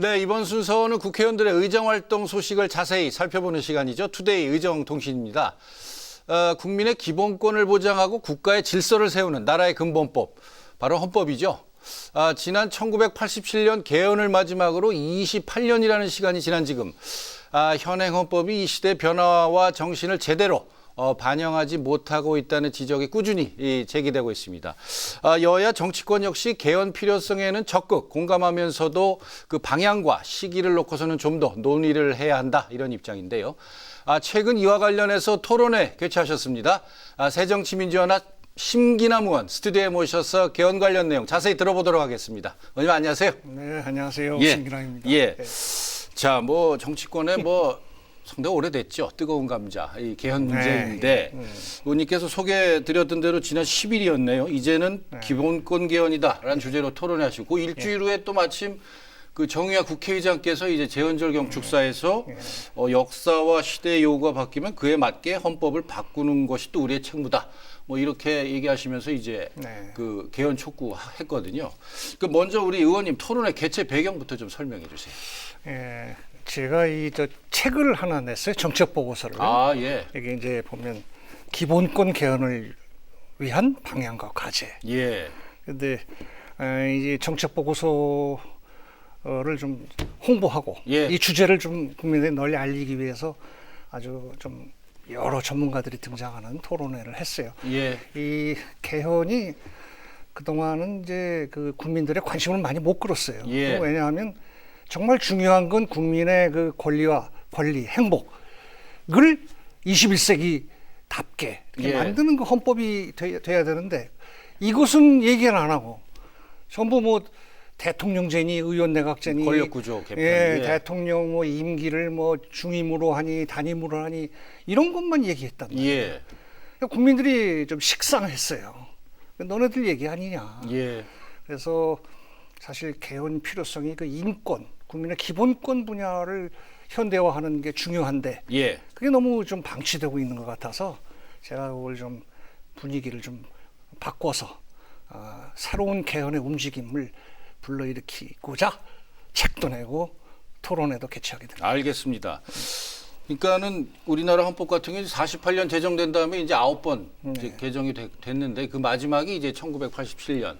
네, 이번 순서는 국회의원들의 의정활동 소식을 자세히 살펴보는 시간이죠. 투데이 의정통신입니다. 어, 국민의 기본권을 보장하고 국가의 질서를 세우는 나라의 근본법, 바로 헌법이죠. 아, 지난 1987년 개헌을 마지막으로 28년이라는 시간이 지난 지금 아, 현행 헌법이 이 시대 변화와 정신을 제대로 어, 반영하지 못하고 있다는 지적이 꾸준히 이, 제기되고 있습니다. 아, 여야 정치권 역시 개헌 필요성에는 적극 공감하면서도 그 방향과 시기를 놓고서는 좀 더 논의를 해야 한다 이런 입장인데요. 아, 최근 이와 관련해서 토론회 개최하셨습니다. 아, 새정치민주연합 심기남 의원 스튜디오에 모셔서 개헌 관련 내용 자세히 들어보도록 하겠습니다. 의원님 안녕하세요. 네, 안녕하세요. 예. 신기랑입니다. 예. 네. 자, 뭐 정치권에 뭐 상당히 오래됐죠. 뜨거운 감자 이 개헌 네. 문제인데 의원님께서 소개드렸던 대로 지난 10일이었네요. 이제는 기본권 개헌이다라는 주제로 토론하시고 그 일주일 후에 또 마침 그 정의화 국회의장께서 이제 재헌절 경축사에서 어, 역사와 시대의 요구가 바뀌면 그에 맞게 헌법을 바꾸는 것이 또 우리의 책무다. 뭐 이렇게 얘기하시면서 이제 네. 그 개헌 촉구했거든요. 그 먼저 우리 의원님 토론회 개최 배경부터 좀 설명해 주세요. 예, 제가 이 저 책을 하나 냈어요. 정책 보고서를. 아, 예. 이게 이제 보면 기본권 개헌을 위한 방향과 과제. 예. 근데 에, 이제 정책 보고서를 좀 홍보하고 예. 이 주제를 좀 국민에 널리 알리기 위해서 아주 좀 여러 전문가들이 등장하는 토론회를 했어요. 예. 이 개헌이 그동안은 이제 그 국민들의 관심을 많이 못 끌었어요. 예. 왜냐하면 정말 중요한 건 국민의 그 권리와 권리, 행복을 21세기답게 이렇게 예. 만드는 그 헌법이 돼, 돼야 되는데 이것은 얘기를 안 하고 전부 뭐 대통령제니 의원 내각제니 권력구조 개편. 예, 예. 대통령 뭐 임기를 뭐 중임으로 하니 단임으로 하니 이런 것만 얘기했단 말이에요. 예. 국민들이 좀 식상했어요. 너네들 얘기 아니냐. 예. 그래서 사실 개헌 필요성이 그 인권, 국민의 기본권 분야를 현대화하는 게 중요한데 예. 그게 너무 좀 방치되고 있는 것 같아서 제가 그걸 좀 분위기를 좀 바꿔서 아, 새로운 개헌의 움직임을 불러일으키고자 책도 내고 토론회도 개최하게 됩니다. 알겠습니다. 그러니까는 우리나라 헌법 같은 경우는 48년 제정된 다음에 이제 아홉 번 이제 개정이 되- 됐는데 그 마지막이 이제 1987년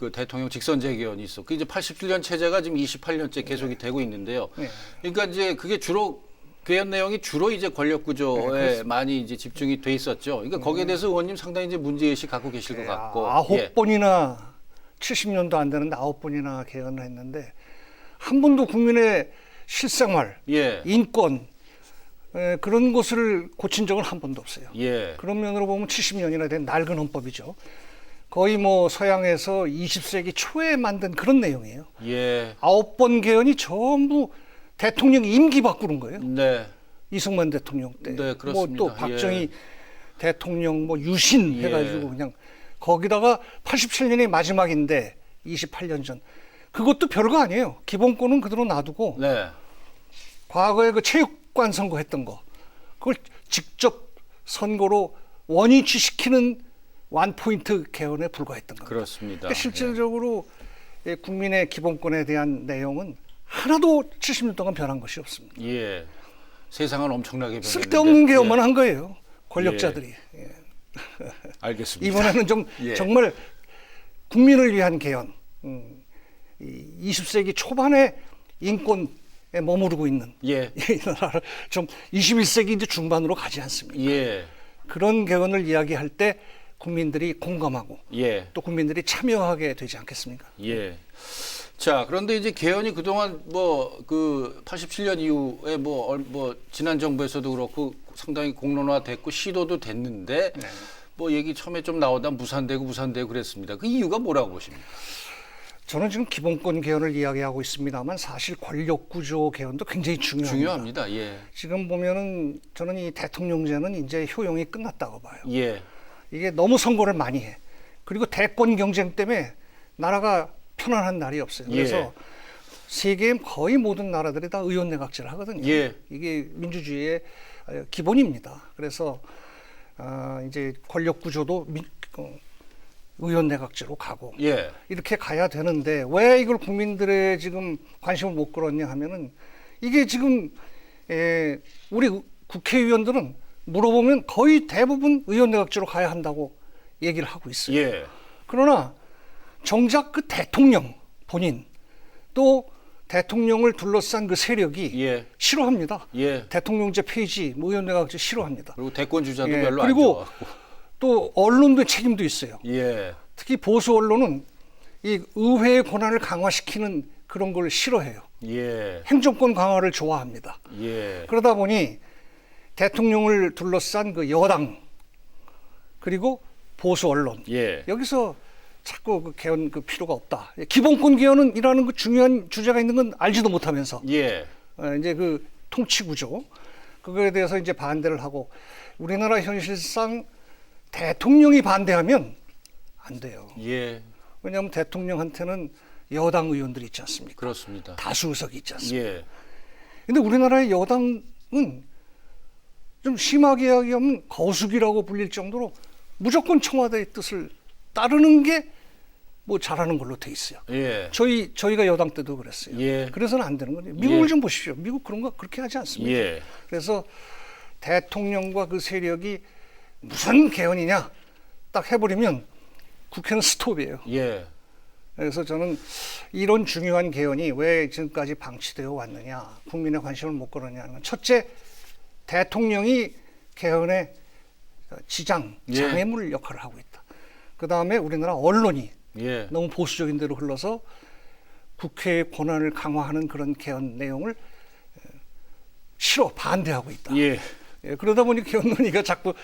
그 대통령 직선 재개헌이 있었고 그 이제 87년 체제가 지금 28년째 계속이 되고 있는데요. 네. 그러니까 이제 그게 주로 개헌 내용이 주로 이제 권력 구조에 많이 이제 집중이 돼 있었죠. 그러니까 거기에 대해서 의원님 상당히 이제 문제 의식 갖고 계실 것 같고 아홉 예. 번이나 70년도 안 되는데 아홉 번이나 개헌을 했는데 한 번도 국민의 실생활, 예. 인권 에, 그런 것을 고친 적은 한 번도 없어요. 예. 그런 면으로 보면 70년이나 된 낡은 헌법이죠. 거의 뭐 서양에서 20세기 초에 만든 그런 내용이에요. 예. 아홉 번 개헌이 전부 대통령 임기 바꾸는 거예요. 네. 이승만 대통령 때. 네, 뭐 그렇습니다. 또 박정희 예. 대통령 뭐 유신 예. 해가지고 그냥 거기다가 87년이 마지막인데 28년 전 그것도 별거 아니에요. 기본권은 그대로 놔두고 네. 과거에 그 체육관 선거 했던 거 그걸 직접 선거로 원위치 시키는 원 포인트 개헌에 불과했던 겁니다. 그렇습니다. 그러니까 실질적으로 예, 국민의 기본권에 대한 내용은 하나도 70년 동안 변한 것이 없습니다. 예. 세상은 엄청나게 변했는데. 쓸데없는 개헌만 예. 한 거예요. 권력자들이. 예. 알겠습니다. 이번에는 좀 예. 정말 국민을 위한 개헌. 음, 이 20세기 초반에 인권 에 머무르고 있는 예. 이 나라를 좀 21세기 이제 중반으로 가지 않습니까? 예. 그런 개헌을 이야기할 때 국민들이 공감하고 예. 또 국민들이 참여하게 되지 않겠습니까? 예. 자, 그런데 이제 개헌이 그동안 뭐 그 87년 이후에 뭐, 얼- 뭐 지난 정부에서도 그렇고 상당히 공론화 됐고 시도도 됐는데 네. 뭐 얘기 처음에 좀 나오다 무산되고 무산되고 그랬습니다. 그 이유가 뭐라고 보십니까? 저는 지금 기본권 개헌을 이야기하고 있습니다만 사실 권력 구조 개헌도 굉장히 중요합니다. 중요합니다. 예. 지금 보면은 저는 이 대통령제는 이제 효용이 끝났다고 봐요. 예. 이게 너무 선거를 많이 해. 그리고 대권 경쟁 때문에 나라가 편안한 날이 없어요. 그래서 예. 세계의 거의 모든 나라들이 다 의원 내각제를 하거든요. 예. 이게 민주주의의 어, 기본입니다. 그래서 아, 이제 권력 구조도 민, 어, 의원 내각제로 가고 예. 이렇게 가야 되는데 왜 이걸 국민들의 지금 관심을 못 끌었냐 하면은 이게 지금 에, 우리 국회의원들은 물어보면 거의 대부분 의원 내각제로 가야 한다고 얘기를 하고 있어요. 예. 그러나 정작 그 대통령 본인 또 대통령을 둘러싼 그 세력이 예. 싫어합니다. 예. 대통령제 폐지, 뭐 의원 내각제 싫어합니다. 그리고 대권 주자도 예, 별로 그리고. 또 언론도 책임도 있어요. 예. 특히 보수 언론은 이 의회의 권한을 강화시키는 그런 걸 싫어해요. 예. 행정권 강화를 좋아합니다. 예. 그러다 보니 대통령을 둘러싼 그 여당 그리고 보수 언론 예. 여기서 자꾸 그 개헌 그 필요가 없다. 기본권 개헌은이라는 그 중요한 주제가 있는 건 알지도 못하면서 예. 어, 이제 그 통치 구조 그거에 대해서 이제 반대를 하고 우리나라 현실상 대통령이 반대하면 안 돼요. 예. 왜냐하면 대통령한테는 여당 의원들이 있지 않습니까? 그렇습니다. 다수 의석이 있지 않습니까? 예. 근데 우리나라의 여당은 좀 심하게 이야기하면 거수기라고 불릴 정도로 무조건 청와대의 뜻을 따르는 게 뭐 잘하는 걸로 돼 있어요. 예. 저희 저희가 여당 때도 그랬어요. 예. 그래서는 안 되는 거예요. 미국을 예. 좀 보십시오. 미국 그런 거 그렇게 하지 않습니다. 예. 그래서 대통령과 그 세력이 무슨 개헌이냐 딱 해버리면 국회는 스톱이에요. 예. 그래서 저는 이런 중요한 개헌이 왜 지금까지 방치되어 왔느냐, 국민의 관심을 못 끌었냐는 건 첫째, 대통령이 개헌의 지장, 예. 장애물 역할을 하고 있다. 그 다음에 우리나라 언론이 예. 너무 보수적인 대로 흘러서 국회의 권한을 강화하는 그런 개헌 내용을 에, 싫어 반대하고 있다. 예. 예, 그러다 보니 개헌 논의가 자꾸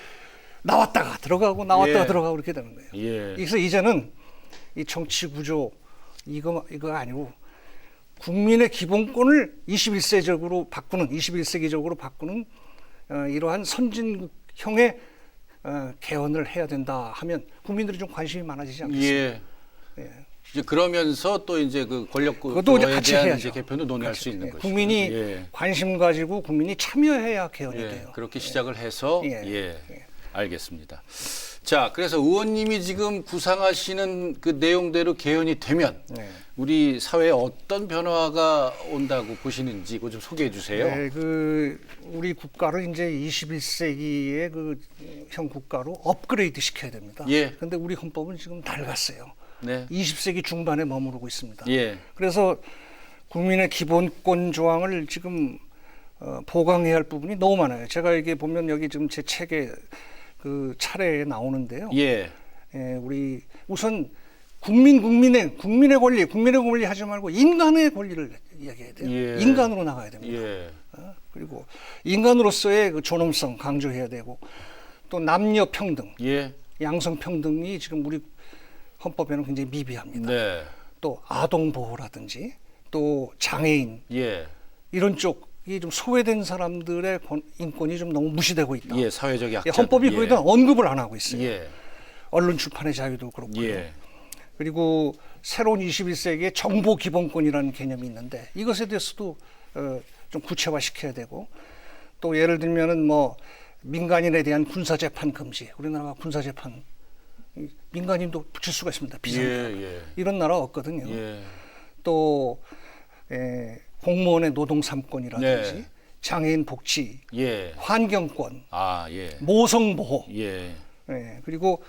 나왔다가 들어가고 나왔다가 예. 들어가고 그렇게 되는 거예요. 예. 그래서 이제는 이 정치 구조 이거 이거 아니고 국민의 기본권을 21세적으로 바꾸는 21세기적으로 바꾸는 어, 이러한 선진국형의 어, 개헌을 해야 된다 하면 국민들이 좀 관심이 많아지지 않겠습니까? 예. 예. 이제 그러면서 또 이제 그 권력 그것도 이제 구조에 같이 대한. 이제 개편도 논의할 같이. 수 있는 예, 것이죠. 국민이 예. 관심 가지고 국민이 참여해야 개헌이 예, 돼요. 그렇게 시작을 해서 예, 예, 알겠습니다. 자, 그래서 의원님이 지금 구상하시는 그 내용대로 개헌이 되면 네. 우리 사회에 어떤 변화가 온다고 보시는지 그거 좀 소개해 주세요. 네, 그 우리 국가를 이제 21세기의 그형 국가로 업그레이드 시켜야 됩니다. 예. 근데 우리 헌법은 지금 낡았어요. 네. 20세기 중반에 머무르고 있습니다. 예. 그래서 국민의 기본권 조항을 지금 어, 보강해야 할 부분이 너무 많아요. 제가 이게 보면 여기 지금 제 책에 그 차례에 나오는데요. 예. 예, 우리 우선 국민 국민의 국민의 권리, 국민의 권리 하지 말고 인간의 권리를 이야기해야 돼요. 예. 인간으로 나가야 됩니다. 예. 어? 그리고 인간으로서의 그 존엄성 강조해야 되고 또 남녀 평등, 예. 양성 평등이 지금 우리 헌법에는 굉장히 미비합니다. 네. 또 아동 보호라든지 또 장애인 예. 이런 쪽 이 좀 소외된 사람들의 권- 인권이 좀 너무 무시되고 있다. 예, 사회적 약자. 예, 헌법이 거기다 언급을 안 하고 있어요. 예. 언론 출판의 자유도 그렇고요. 예. 그리고 새로운 21세기의 정보 기본권이라는 개념이 있는데 이것에 대해서도 어, 좀 구체화 시켜야 되고 또 예를 들면은 뭐 민간인에 대한 군사 재판 금지. 우리나라가 군사 재판 이 민간인도 붙일 수가 있습니다. 비상 예, 예. 이런 나라 없거든요. 예. 또 에, 공무원의 노동 삼권이라든지 네. 장애인 복지, 예. 환경권, 아, 예. 모성 보호. 예. 예, 그리고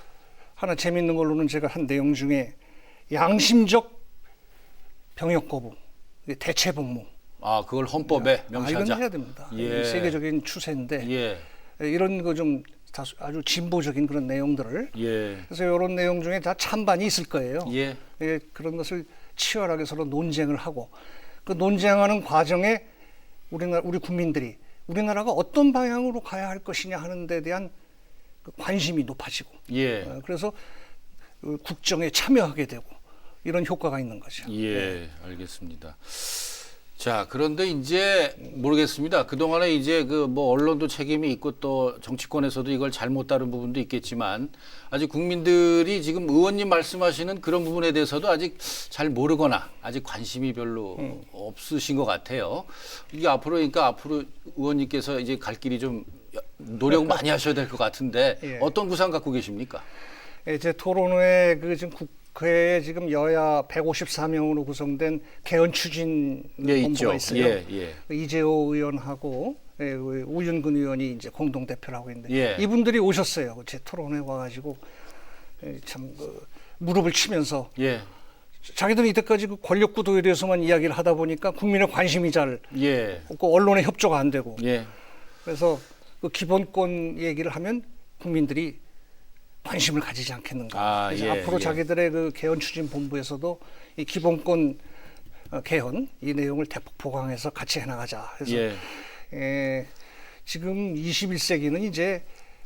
하나 재밌는 걸로는 제가 한 내용 중에 양심적 병역 거부, 대체 복무. 아, 그걸 헌법에 아, 이건 명시하자. 해야 됩니다. 예. 이 세계적인 추세인데 예. 예, 이런 거좀 아주 진보적인 그런 내용들을 예. 그래서 이런 내용 중에 다 찬반이 있을 거예요. 예. 예, 그런 것을 치열하게 서로 논쟁을 하고 그 논쟁하는 과정에 우리나라 우리 국민들이 우리나라가 어떤 방향으로 가야 할 것이냐 하는 데 대한 그 관심이 높아지고 예. 어, 그래서 그 국정에 참여하게 되고 이런 효과가 있는 거죠. 예, 알겠습니다. 자, 그런데 이제 모르겠습니다. 그동안에 이제 그 뭐 언론도 책임이 있고 또 정치권에서도 이걸 잘못 다룬 부분도 있겠지만 아직 국민들이 지금 의원님 말씀하시는 그런 부분에 대해서도 아직 잘 모르거나 아직 관심이 별로 없으신 것 같아요. 이게 앞으로 그러니까 앞으로 의원님께서 이제 갈 길이 좀 노력 많이 하셔야 될 것 같은데 예. 어떤 구상 갖고 계십니까? 예, 제 토론회 그 지금 국 회에 지금 여야 154명으로 구성된 개헌 추진 예, 본부가 있죠. 있어요. 예, 예. 그 이재호 의원하고 예, 그 우윤근 의원이 이제 공동 대표를 하고 있는데 예. 이분들이 오셨어요. 제 토론회 와가지고 예, 참 그, 무릎을 치면서 예. 자기들은 이때까지 그 권력 구도에 대해서만 이야기를 하다 보니까 국민의 관심이 잘 예. 없고 언론의 협조가 안 되고 예. 그래서 그 기본권 얘기를 하면 국민들이 관심을 가지지 않겠는가. 아, 그래서 예, 앞으로 예. 자기들의 그 개헌 추진 본부에서도 이 기본권 어, 개헌 이 내용을 대폭 보강해서 같이 해나가자. 그래서 예. 에, 지금 21세기는 이제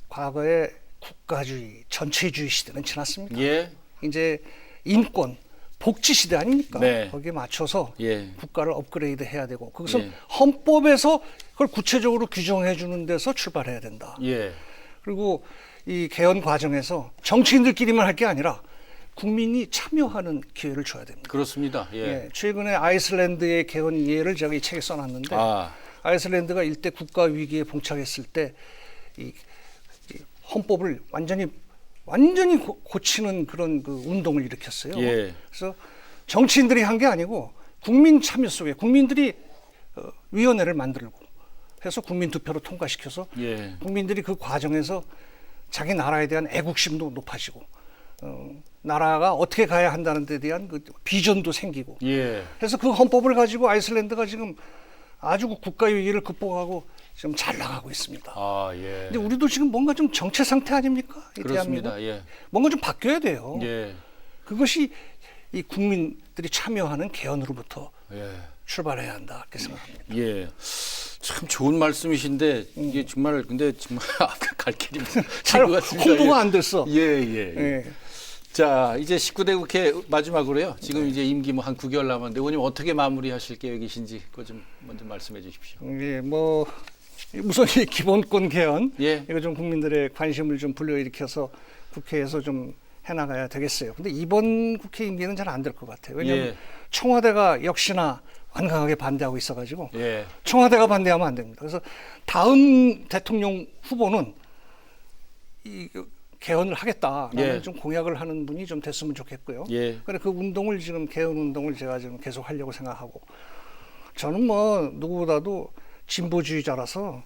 과거의 국가주의, 전체주의 시대는 지났습니다. 예. 이제 인권, 복지 시대 아닙니까? 네. 거기에 맞춰서 예. 국가를 업그레이드 해야 되고 그것은 예. 헌법에서 그걸 구체적으로 규정해 주는 데서 출발해야 된다. 예. 그리고 이 개헌 과정에서 정치인들끼리만 할 게 아니라 국민이 참여하는 기회를 줘야 됩니다. 그렇습니다. 예. 예, 최근에 아이슬란드의 개헌 예를 제가 이 책에 써놨는데 아. 아이슬란드가 일대 국가 위기에 봉착했을 때 이 헌법을 완전히 완전히 고, 고치는 그런 그 운동을 일으켰어요. 예. 그래서 정치인들이 한 게 아니고 국민 참여 속에 국민들이 어, 위원회를 만들고 해서 국민 투표로 통과시켜서 예. 국민들이 그 과정에서 자기 나라에 대한 애국심도 높아지고 어, 나라가 어떻게 가야 한다는 데 대한 그 비전도 생기고 예. 그래서 그 헌법을 가지고 아이슬란드가 지금 아주 그 국가 위기를 극복하고 지금 잘 나가고 있습니다. 아, 예. 근데 우리도 지금 뭔가 좀 정체 상태 아닙니까? 이 그렇습니다. 대한민국? 예. 뭔가 좀 바뀌어야 돼요. 예. 그것이 이 국민들이 참여하는 개헌으로부터 예. 출발해야 한다 이렇게 생각합니다. 예. 참 좋은 말씀이신데 이게 정말 근데 정말 앞에 갈 길이 잘. 홍보가 예. 안 됐어. 예, 예. 예. 자, 이제 19대 국회 마지막으로요. 지금 이제 임기 뭐 한 9개월 남았는데 의원님 어떻게 마무리하실 계획이신지 그거 좀 먼저 말씀해 주십시오. 예, 뭐 우선 이 기본권 개헌 예. 이거 좀 국민들의 관심을 좀 불러일으켜서 국회에서 좀 해나가야 되겠어요. 근데 이번 국회 임기는 잘 안 될 것 같아요. 왜냐하면 예. 청와대가 역시나 완강하게 반대하고 있어가지고 예. 청와대가 반대하면 안 됩니다. 그래서 다음 대통령 후보는 이 개헌을 하겠다라는 예. 좀 공약을 하는 분이 좀 됐으면 좋겠고요. 예. 그래 그 운동을 지금 개헌 운동을 제가 지금 계속 하려고 생각하고 저는 뭐 누구보다도 진보주의자라서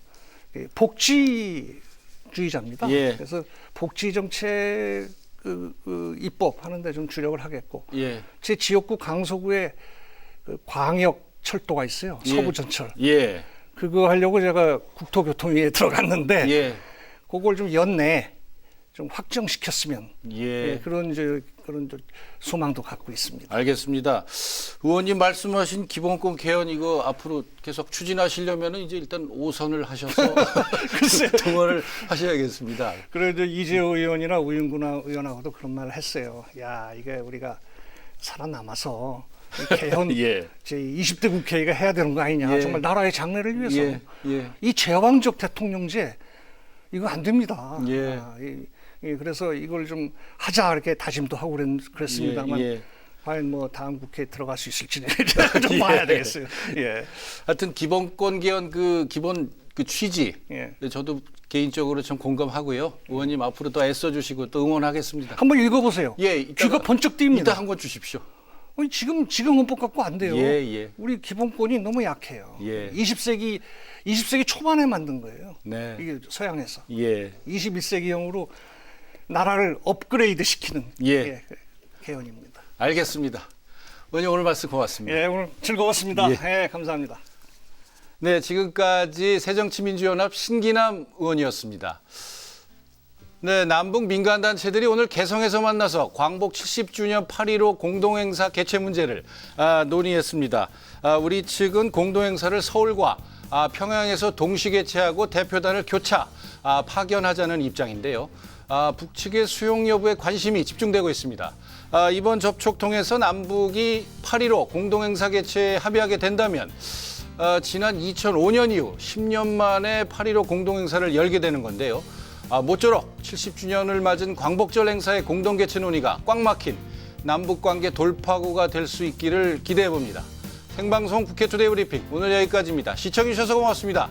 이 복지주의자입니다. 예. 그래서 복지 정책 그, 그 입법 하는데 좀 주력을 하겠고 예. 제 지역구 강서구에 그 광역 철도가 있어요. 예. 서부 전철. 예. 그거 하려고 제가 국토교통위에 들어갔는데 예. 그걸 좀 연내 좀 확정시켰으면 예. 예, 그런 저 그런 저 소망도 갖고 있습니다. 알겠습니다. 의원님 말씀하신 기본권 개헌 이거 앞으로 계속 추진하시려면은 이제 일단 5선을 하셔서 등원을 하셔야겠습니다. 그래도 이재호 의원이나 우윤구나 의원하고도 그런 말을 했어요. 야 이게 우리가 살아남아서 이 개헌 예. 제 20대 국회가 해야 되는 거 아니냐. 예. 정말 나라의 장래를 위해서 예. 예. 이 제왕적 대통령제 이거 안 됩니다. 예. 아, 이, 이, 그래서 이걸 좀 하자 이렇게 다짐도 하고 그랬, 그랬습니다만 예, 예. 과연 뭐 다음 국회에 들어갈 수 있을지는 좀 봐야 되겠어요. 예. 하여튼 기본권 개헌 그 기본 그 취지 예. 저도 개인적으로 좀 공감하고요. 의원님 앞으로 더 애써 주시고 또 응원하겠습니다. 한번 읽어보세요. 예, 이따가- 귀가 번쩍 띄입니다. 이따 한 권 주십시오. 지금 지금 헌법 갖고 안 돼요. 예, 예. 우리 기본권이 너무 약해요. 예. 20세기 20세기 초반에 만든 거예요. 네. 이게 서양에서 예. 21세기형으로 나라를 업그레이드 시키는 예. 개헌입니다. 알겠습니다. 의원님 오늘 말씀 고맙습니다. 예, 오늘 즐거웠습니다. 예. 예, 감사합니다. 네, 지금까지 새정치민주연합 신기남 의원이었습니다. 네, 남북 민간단체들이 오늘 개성에서 만나서 광복 70주년 8.15 공동행사 개최 문제를 아, 논의했습니다. 아, 우리 측은 공동행사를 서울과 아, 평양에서 동시 개최하고 대표단을 교차 아, 파견하자는 입장인데요. 아, 북측의 수용 여부에 관심이 집중되고 있습니다. 아, 이번 접촉 통해서 남북이 8.15 공동행사 개최에 합의하게 된다면 어, 지난 2005년 이후 10년 만에 8.15 공동행사를 열게 되는 건데요. 아, 모쪼록 70주년을 맞은 광복절 행사의 공동 개최 논의가 꽉 막힌 남북 관계 돌파구가 될 수 있기를 기대해 봅니다. 생방송 국회 투데이 브리핑 오늘 여기까지입니다. 시청해 주셔서 고맙습니다.